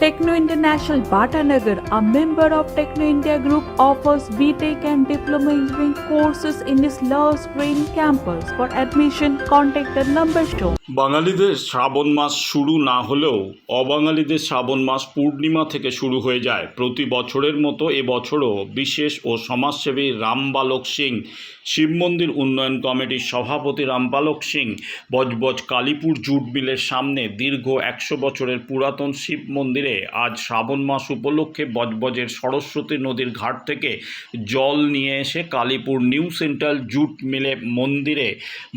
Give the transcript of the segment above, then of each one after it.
Techno International Bhatanagar, a member of Techno India Group, offers BTEC and Diploma Engineering courses in its Love Green campus. For admission, contact the number shown. বাঙালিদের শ্রাবণ মাস শুরু না হলেও অবাঙালিদের শ্রাবণ মাস পূর্ণিমা থেকে শুরু হয়ে যায় প্রতি বছরের মতো এবছরও বিশেষ ও সমাজসেবী রামবালক সিং শিব মন্দির উন্নয়ন কমিটির সভাপতি রামবালক সিং বজবজ কালীপুর জুট মিলের সামনে দীর্ঘ একশো বছরের পুরাতন শিব মন্দিরে আজ শ্রাবণ মাস উপলক্ষে বজবজের সরস্বতী নদীর ঘাট থেকে জল নিয়ে এসে কালীপুর নিউ সেন্ট্রাল জুট মিলে মন্দিরে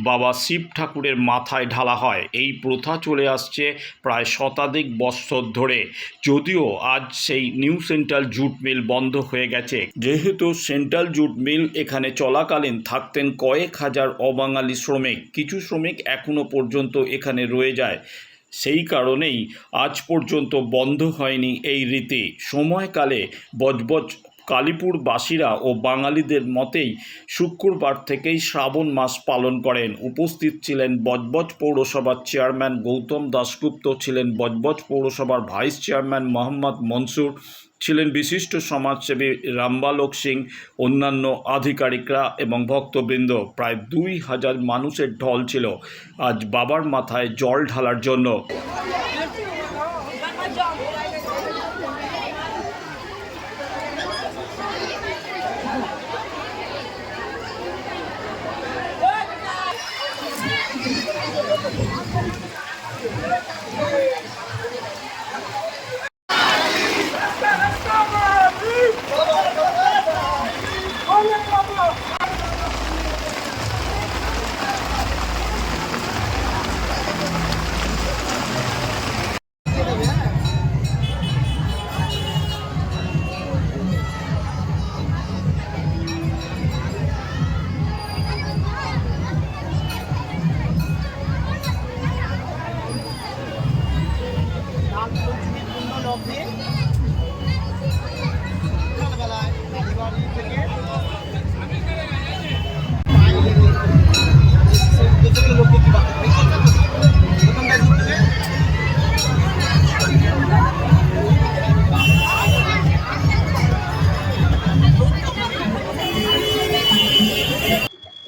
বাবা শিব ঠাকুরের মাথায় ঢালা হয়। এই প্রথা চলে আসছে প্রায় শতাধিক বৎসর ধরে। যদিও আজ সেই নিউ সেন্ট্রাল জুট মিল বন্ধ হয়ে গেছে। যেহেতু সেন্ট্রাল জুট মিল এখানে চলাকালীন থাকতেন কয়েক হাজার অবাঙালি শ্রমিক। কিছু শ্রমিক এখনও পর্যন্ত এখানে রয়ে যায়। সেই কারণেই আজ পর্যন্ত বন্ধ হয়নি এই রীতি। সময়কালে বজবজ কালীপুরবাসীরা ও বাঙালিদের মতেই শুক্রবার থেকেই শ্রাবণ মাস পালন করেন। উপস্থিত ছিলেন বজবজ পৌরসভার চেয়ারম্যান গৌতম দাশগুপ্ত, ছিলেন বজবজ পৌরসভার ভাইস চেয়ারম্যান মোহাম্মদ মনসুর ছিলেন বিশিষ্ট সমাজসেবী রামবালক সিং, অন্যান্য আধিকারিকরা এবং ভক্তবৃন্দ। প্রায় দুই হাজার মানুষের ঢল ছিল। আজ বাবার মাথায় জল ঢালার জন্য।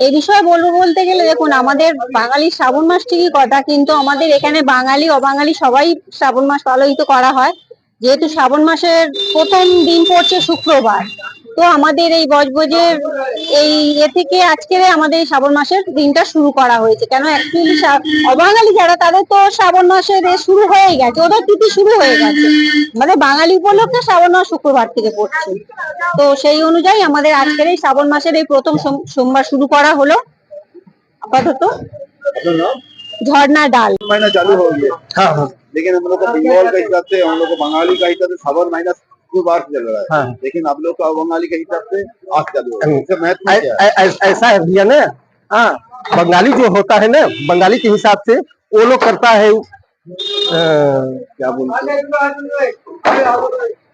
এই বিষয়ে বলব বলতে গেলে দেখুন, আমাদের বাঙালি শ্রাবণ মাস ঠিকই কথা, কিন্তু আমাদের এখানে বাঙালি, অবাঙালি সবাই শ্রাবণ মাস পালিত করা হয়। যেহেতু শ্রাবণ মাসের প্রথম দিন পড়ছে শুক্রবার। তো আমাদের এই বজবজের এই এ থেকে আজকে আমাদের এই শ্রাবণ মাসের দিনটা শুরু করা হয়েছে কেন অ্যাকচুয়ালি অবাঙালি যারা তাদের তো শ্রাবণ মাসের এ শুরু হয়ে গেছে ওদের তিথি শুরু হয়ে গেছে মানে বাঙালি উপলক্ষে শ্রাবণ মাস শুক্রবার থেকে পড়ছে তো সেই অনুযায়ী আমাদের আজকের এই শ্রাবণ মাসের এই প্রথম সোম- সোমবার শুরু করা হলো আপাতত ঝর্ণা ডাল महीना चालू हो गया हाँ हाँ लेकिन हम लोग को बंगाल के हिसाब से हम लोग को बंगाली का हिसाब से सावन महीना शुक्रवार से चल रहा है। हाँ। लेकिन आप लोग का बंगाली के हिसाब से आज चालू हो। क्या है? ऐ- ऐसा है भैया ना? हाँ बंगाली जो होता है ना बंगाली के हिसाब से वो लोग करता है क्या बोलते हैं?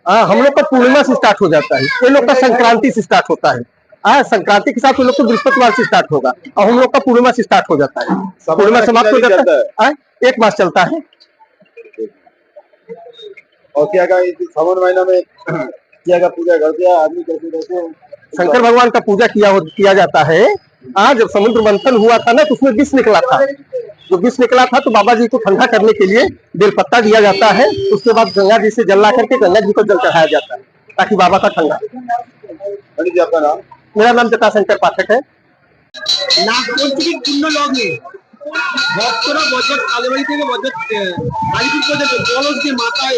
हाँ हम लोग का पूर्णिमा से स्टार्ट हो जाता है। ये लोग का संक्रांति से स्टार्ट होता है। हाँ संक्रांति के साथ वो लोग तो बृहस्पतिवार से स्टार्ट होगा। और हम लोग का पूर्णिमा से स्टार्ट हो जाता है। पूर्णिमा समाप्त हो जाता है। हाँ, एक मास चलता है। और क्या का सावन महीना में क्या का पूजा करते हैं आदमी कैसे कैसे शंकर भगवान का पूजा किया हो, किया जाता है। हाँ जब समुद्र मंथन हुआ था ना तो उसमें विष निकला था। जो विष निकला था तो बाबा जी को ठंडा करने के लिए बेलपत्ता दिया जाता है। उसके बाद गंगा जी से जल ला करके गंगा जी को जल चढ़ाया जाता है ताकि बाबा का ठंडा। मेरा नाम जटाशंकर पाठक है। नागपुर के तीनों लोग ভক্তরা বজত কালীবাড়ি থেকে বজত কালীপুর পর্যন্ত কলস দিয়ে মাথায়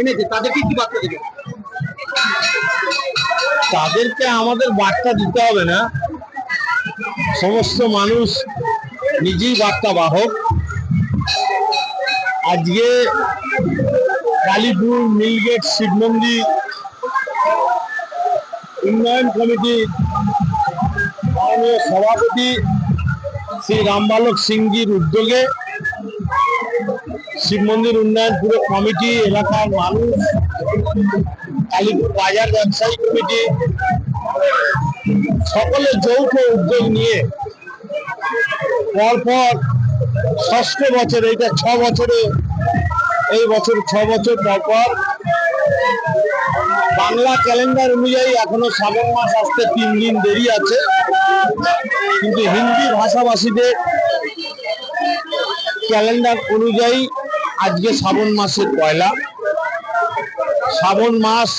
এনেছে। তাদেরকে কি বার্তা দেবে তাদেরকে আমাদের বার্তা দিতে হবে না। সমস্ত মানুষ নিজেই বার্তা বাহক। আজকে কালীপুর মিলগেট শিব মন্দির উন্নয়ন কমিটির মাননীয় সভাপতি শ্রী রামবালক সিংজির উদ্যোগে শিব মন্দির উন্নয়ন পুরো কমিটি, এলাকার মানুষ, কালীপুর বাজার ব্যবসায়ী কমিটি, সকলে যৌথ উদ্যোগ নিয়ে পরপর ষষ্ঠ বছর, এইটা ছ বছরে, এই বছর ছ বছর পর পর বাংলা ক্যালেন্ডার অনুযায়ী এখনও শ্রাবণ মাস আসতে তিন দিন দেরি আছে। কিন্তু হিন্দি ভাষাভাষীদের ক্যালেন্ডার অনুযায়ী আজকে শ্রাবণ মাসের পয়লা। শ্রাবণ মাস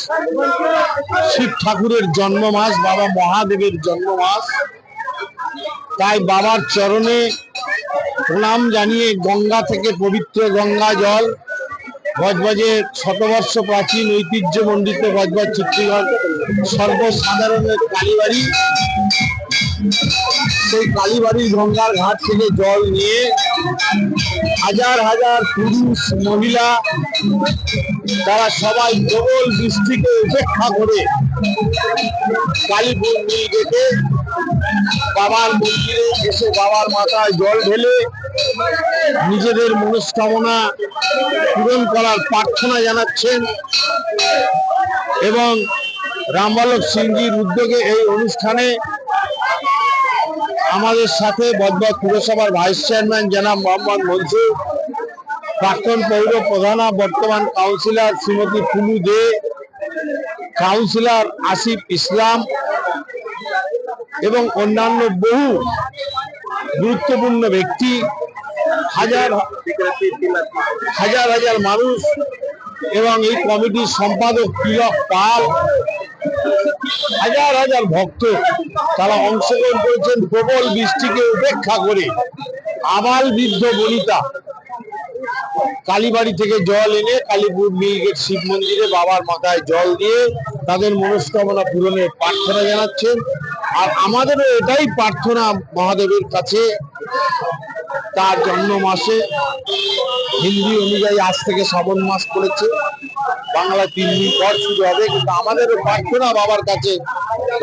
শিব ঠাকুরের জন্ম মাস, বাবা মহাদেবের জন্ম মাস। তাই বাবার চরণে প্রণাম জানিয়ে গঙ্গা থেকে পবিত্র গঙ্গা জল বজবজের শতবর্ষ প্রাচীন ঐতিহ্যমণ্ডিত বজবজ চিত্রগড় সর্বসাধারণের কালীবাড়ি। সেই কালীবাড়ির গঙ্গার ঘাট থেকে জল নিয়ে হাজার হাজার পুরুষ, মহিলা তারা সবাই প্রবল বৃষ্টিকে উপেক্ষা করে কালীপুর নীল গেটে বাবার মন্দিরে এসে বাবার মাথায় জল ঢেলে নিজেদের মনস্কামনা পূরণ করার প্রার্থনা জানাচ্ছেন এবং রামবালক সিংজির উদ্যোগে এই অনুষ্ঠানে আমাদের সাথে বজবজ পুরসভার ভাইস চেয়ারম্যান জনাব মোহাম্মদ মনসুর, প্রাক্তন পৌর প্রধানা, বর্তমান কাউন্সিলর শ্রীমতী ফুলু দে, কাউন্সিলর আসিফ ইসলাম এবং অন্যান্য বহু গুরুত্বপূর্ণ ব্যক্তি, হাজার হাজার হাজার মানুষ এবং এই কমিটির সম্পাদক তিলক পাল, হাজার হাজার ভক্ত, তারা অংশগ্রহণ করেছেন প্রবল বৃষ্টিকে উপেক্ষা করে আবাল বৃদ্ধ বনিতা। কালীবাড়ি থেকে জল এনে কালীপুর, নীলগেট, শিব মন্দিরে বাবার মাথায় জল দিয়ে তাদের মনস্কামনা পূরণের প্রার্থনা জানাচ্ছেন। আর আমাদেরও এটাই প্রার্থনা মহাদেবের কাছে তার জন্ম মাসে হিন্দি অনুযায়ী আজ থেকে শ্রাবণ মাস পড়েছে। বাংলা তিন দিন পর শুরু হবে, কিন্তু আমাদেরও প্রার্থনা বাবার কাছে।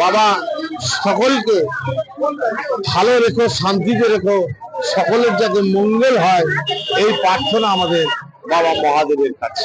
বাবা, সকলকে ভালো রেখো, শান্তিতে রেখো। সকলের যাতে মঙ্গল হয় এই প্রার্থনা আমাদের বাবা মহাদেবের কাছে।